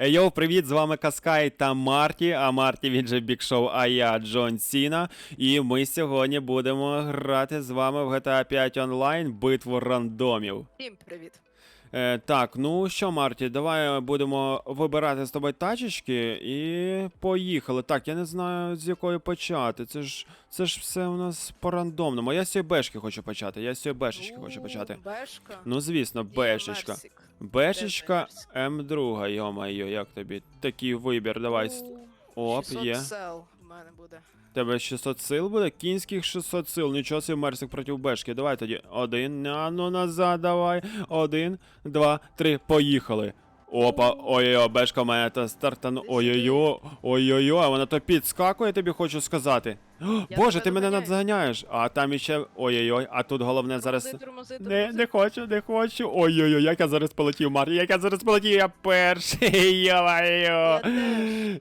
Йоу, привіт, з вами Каскай та Марті, а Марті він же Бік Шоу, а я Джон Сіна. І ми сьогодні будемо грати з вами в GTA 5 онлайн битву рандомів. Всім привіт. Е, так, ну що, Марті, давай будемо вибирати з тобою тачечки і поїхали. Так, я не знаю з якої почати. Це ж це ж все у нас по рандомному. Я з цієї бешки хочу почати. Я з цієї бешечки хочу почати. Бешка. Ну, звісно, бешечка. Бешечка М2, йо-моє, як тобі? Такий вибір, давай. Оп, є. Мене буде. Тебе 600 сил буде? Кінських 600 сил. Нічого собі Мерсик проти Бешки. Давай тоді. Один, а ну назад, давай. Один, два, три, поїхали. Опа, ой-ой-ой, Бешка мене та стартану. Ой-ой-ой, ой-ой-ой, вона то підскакує, тобі хочу сказати. О, Боже, тебе ти мене надзаганяєш. А там іще. Ой-ой-ой, а тут головне зараз. Тормози, тормози, Не, тормози. не хочу, не хочу. Ой-ой-ой, як я зараз полетів, Марті, як я зараз полетів, я перший. Йо-моє.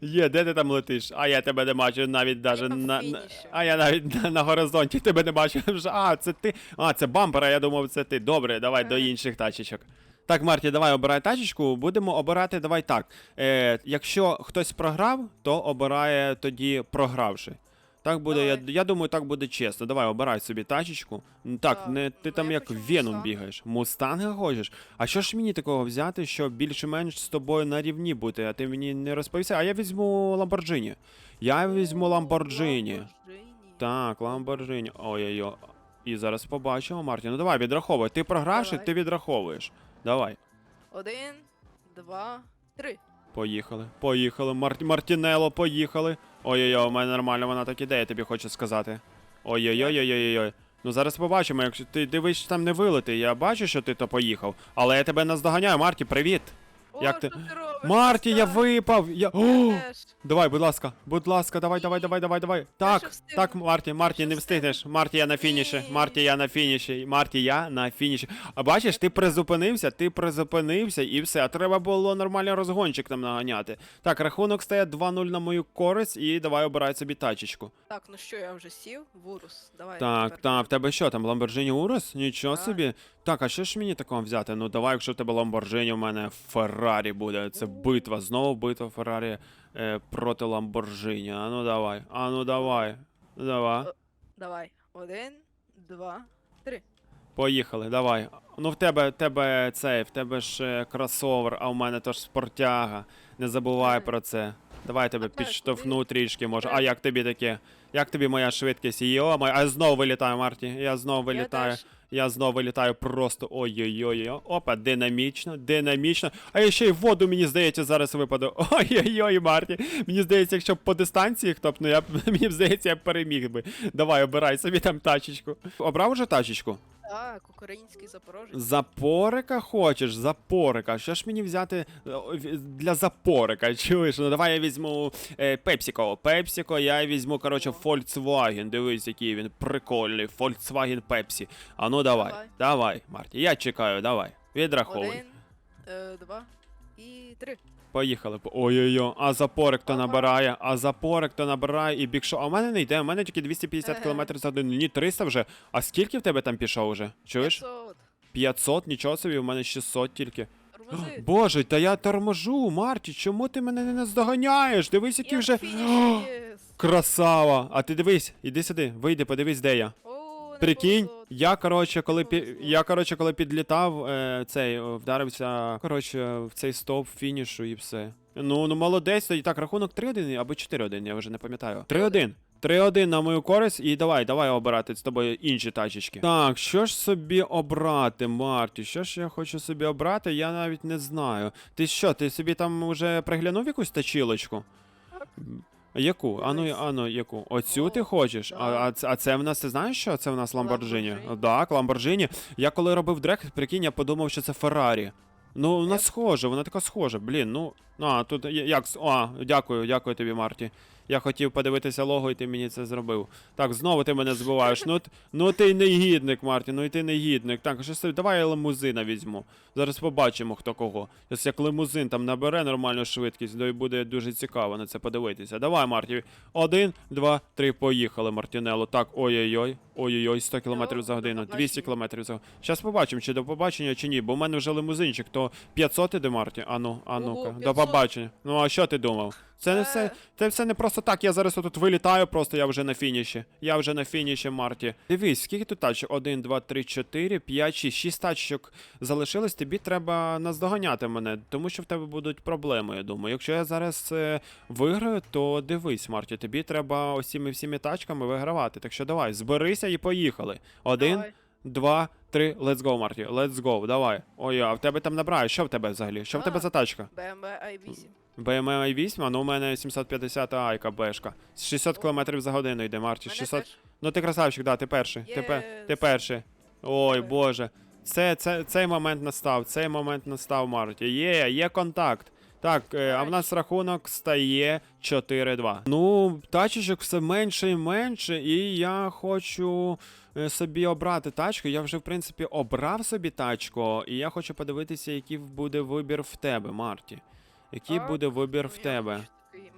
Є, де ти там летиш? А я тебе не бачу навіть даже на на, на фініші. а я навіть на, на горизонті тебе не бачу вже. А, це ти. А, це бампер, а я думав, це ти. Добре, давай до інших тачечок. Так, Марті, давай обирай тачечку. Будемо обирати, давай так. Е, якщо хтось програв, то обирає тоді програвши. Так буде, я, я думаю, так буде чесно. Давай, обирай собі тачечку. Ну, Так, Так, не ти ну, там я як хочу Веном Мустанг. бігаєш. Мустанга хочеш? А що ж мені такого взяти, щоб більш-менш з тобою на рівні бути, а ти мені не розповісти? А я візьму Ламборджині. Я візьму Ламборджині. Ламборджині. Так, Ламборджині. Ой-ой-ой. І зараз побачимо, Марті. Ну давай, відраховуй. Ти програвши, Давай. ти відраховуєш. Давай. Один, два, три. Поїхали. Поїхали. Мар... Мартінело, поїхали. Ой-ой-ой, у мене нормально вона так іде, я тобі хочу сказати. Ой-ой-ой-ой-ой-ой. Ну зараз побачимо, якщо ти дивись, там не вилети. Я бачу, що ти то поїхав. Але я тебе наздоганяю, Марті, привіт. Як ти-? Марті, я випав! Я... О! Давай, будь ласка, будь ласка, давай, давай, давай, давай, давай. Так, що так, Марті, Марті, не встигнеш. Марті, я на фініші. Марті, я на фініші. Марті, я на фініші. А бачиш, ти призупинився, ти призупинився і все. А треба було нормальний розгончик там наганяти. Так, рахунок стає 2-0 на мою користь, і давай обирай собі тачечку. Так, ну що, я вже сів. Вурус. Давай. Так, тепер. так, в тебе що там, Lamborghini Урус? Нічого Так. собі. Так, а що ж мені такого взяти? Ну давай, якщо в тебе Lamborghini, у мене Феррарі буде. Це битва, знову битва Феррарі е, проти Lamborghini. А ну давай, а ну давай. Давай. Давай. Один, два, три. Поїхали, давай. Ну в тебе, тебе цей, в тебе ж е, кросовер, а в мене то ж спортяга. Не забувай про це. Давай я тебе підштовхну трішки, може. А як тобі таке? Як тобі моя швидкість? Йо, а я знову вилітаю, Марті. Я знову вилітаю. Я теж. Я знову вилітаю просто ой-ой-ой. Опа, динамічно, динамічно. А я ще й воду, мені здається, зараз випаду. Ой-ой-ой, Марті. Мені здається, якщо б по дистанції хтопну, я б мені здається, я б переміг би. Давай, обирай собі там тачечку. Обрав уже тачечку? Так, український запорожець. Запорика хочеш? Запорика. Що ж мені взяти е, для запорика? Чуєш? Ну давай я візьму е, Пепсіко. Пепсіко, я візьму, коротше, Volkswagen. Дивись, який він прикольний. Volkswagen Pepsi. А ну давай, давай, Давай. Марті. Я чекаю, давай. Відраховуй. Один, е, два і три. Поїхали. Ой-ой-ой, а запорик то набирає, а запорик то набирає і бікшо. А у мене не йде, у мене тільки 250 Еге. км за годину. Ні, 300 вже. А скільки в тебе там пішов уже? Чуєш? 500. 500, нічого собі, у мене 600 тільки. Тормози. Боже, та я торможу, Марті, чому ти мене не наздоганяєш? Дивись, який вже. Красава! А ти дивись, іди сюди, вийди, подивись, де я. Прикинь, я коротше, коли пі... я коротше, коли підлітав, е, цей вдарився, коротше, в цей стовп фінішу і все. Ну, ну молодець, тоді так, рахунок 3-1 або 4-1, я вже не пам'ятаю. 3-1. 3-1 на мою користь, і давай, давай обирати з тобою інші тачечки. Так, що ж собі обрати, Марті? Що ж я хочу собі обрати, я навіть не знаю. Ти що, ти собі там вже приглянув якусь тачілочку? Яку? Ану, ану, яку? Оцю ти хочеш? А, а, це- а це в нас, ти знаєш що? Це в нас Ламборджині. Так, Ламборджині. Я коли робив дрек, прикинь, я подумав, що це Феррарі. Ну, вона схожа, вона така схожа. Блін, ну. А, тут я- як. с- А, дякую, дякую тобі, Марті. Я хотів подивитися лого, і ти мені це зробив. Так, знову ти мене збиваєш. Ну, ну ти негідник, Марті, ну і ти негідник. Так, що давай я лимузина візьму. Зараз побачимо, хто кого. Ось як лимузин там набере нормальну швидкість, то й буде дуже цікаво на це подивитися. Давай, Марті. Один, два, три, поїхали, Мартінело. Так, ой-ой-ой. Ой-ой-ой, 100 км за Ну, годину, 200 побачення. км за годину. Зараз побачимо, чи до побачення, чи ні, бо в мене вже лимузинчик, то 500 іде, Марті. Ану, а ну-ка, До побачення. Ну а що ти думав? Це не все. Е. Це все не просто так. Я зараз тут вилітаю, просто я вже на фініші. Я вже на фініші, Марті. Дивись, скільки тут тачок? 1, 2, 3, 4, 5, 6. 6 тачок залишилось. Тобі треба наздоганяти мене, тому що в тебе будуть проблеми, я думаю. Якщо я зараз е, виграю, то дивись, Марті, тобі треба ось цими всіми тачками вигравати. Так що давай, зберися і поїхали. Один, Давай. два, три, let's go, Марті. Let's go, давай. Ой, а в тебе там набирає. Що в тебе взагалі? Що в тебе за тачка? BMW i8. BMW i8, а ну у мене 750 айка бешка. 600 О. км за годину йде, Марті. 600... Ну ти красавчик, да, ти перший. Ти, пе... ти перший. Ой, боже. Це, це, цей момент настав, цей момент настав, Марті. Є, є контакт. Так, е, а в нас рахунок стає 4-2. Ну, тачечок все менше і менше, і я хочу е, собі обрати тачку. Я вже, в принципі, обрав собі тачку, і я хочу подивитися, який буде вибір в тебе, Марті. Який Так, буде вибір в Ну, тебе.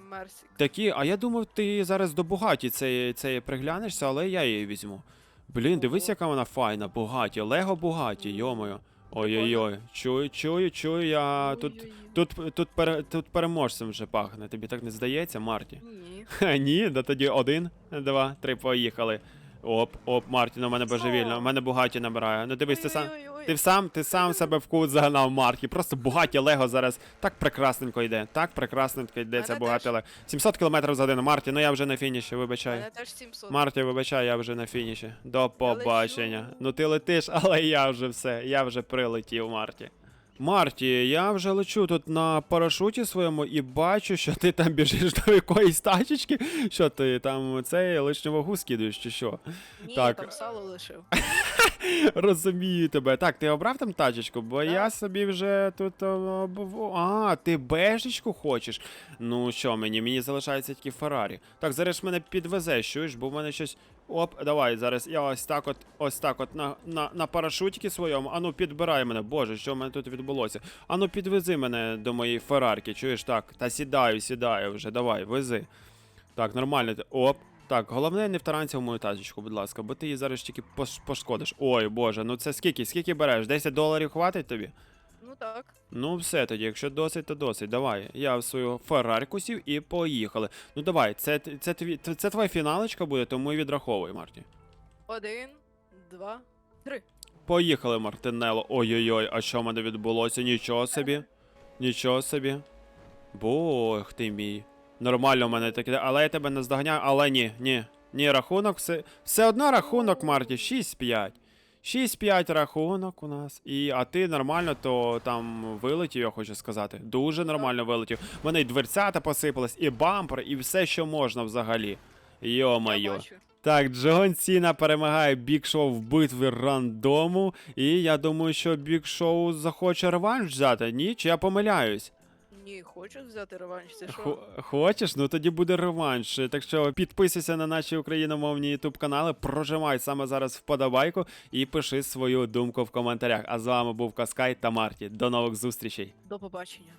хочу. Такі, а я думав, ти зараз до Бугаті цей, цей приглянешся, але я її візьму. Блін, дивись, яка вона файна, Бугаті, Лего Бугаті, йомою. Ой-ой-ой, чую, чую, чую, я тут, тут, тут, пере, тут переможцем вже пахне. Тобі так не здається, Марті? Ні. Ха, ні, да тоді один, два, три, поїхали. Оп, оп, Марті, у мене божевільно, у мене Бугаті набирає. Ну дивись, ти сам. Ти сам, ти сам себе в кут загнав, Маркі. Просто Бугаті Лего зараз так прекрасненько йде. Так прекрасненько йде це Бугаті. Лего. 700 км за годину. Марті, ну я вже на фініші, вибачай. Теж 700. Марті, вибачай, я вже на фініші. До побачення. Ну ти летиш, але я вже все. Я вже прилетів, Марті. Марті, я вже лечу тут на парашуті своєму і бачу, що ти там біжиш до якоїсь тачечки. Що ти там цей лишню вагу скидуєш чи що? Ні, так. я там сало лишив. Розумію тебе. Так, ти обрав там тачечку, бо Так. я собі вже тут. о, А, ти бежечку хочеш? Ну що мені? Мені залишається тільки Феррарі. Так, зараз мене підвезеш, чуєш, бо в мене щось. Оп, давай, зараз я ось так от, ось так от на, на, на парашутці своєму. Ану, підбирай мене. Боже, що в мене тут відбулося? Ану, підвези мене до моєї Феррарки, чуєш так? Та сідаю, сідаю вже, давай, вези. Так, нормально. Оп. Так, головне не втаранься в мою тачечку, будь ласка, бо ти її зараз тільки пош- пошкодиш. Ой, боже, ну це скільки? Скільки береш? 10 доларів хватить тобі? Ну так. Ну, все тоді, якщо досить, то досить. Давай. Я в свою Феррарку сів і поїхали. Ну давай, це, це, тві, це, це твоя фіналочка буде, тому і відраховуй, Марті. Один, два, три. Поїхали, Мартинело. Ой-ой-ой, а що в мене відбулося? Нічого собі. Нічого собі. Бог ти мій. Нормально в мене таке, але я тебе наздоганяю, але ні, ні. Ні, рахунок все. Все одно рахунок, Марті, 6-5. 6-5 рахунок у нас. І, а ти нормально, то там вилетів, я хочу сказати. Дуже нормально вилетів. В мене і дверцята посипались, і бампер, і все, що можна взагалі. Я Йо-моє. Так, Джон Сіна перемагає Бік Шоу в битві рандому. І я думаю, що Бік Шоу захоче реванш взяти. Ні, чи я помиляюсь? Ні, хочу взяти реванш, це що? Хо- Хочеш? Ну тоді буде реванш. Так що підписуйся на наші україномовні ютуб канали, прожимай саме зараз вподобайку і пиши свою думку в коментарях. А з вами був Каскай та Марті. До нових зустрічей. До побачення.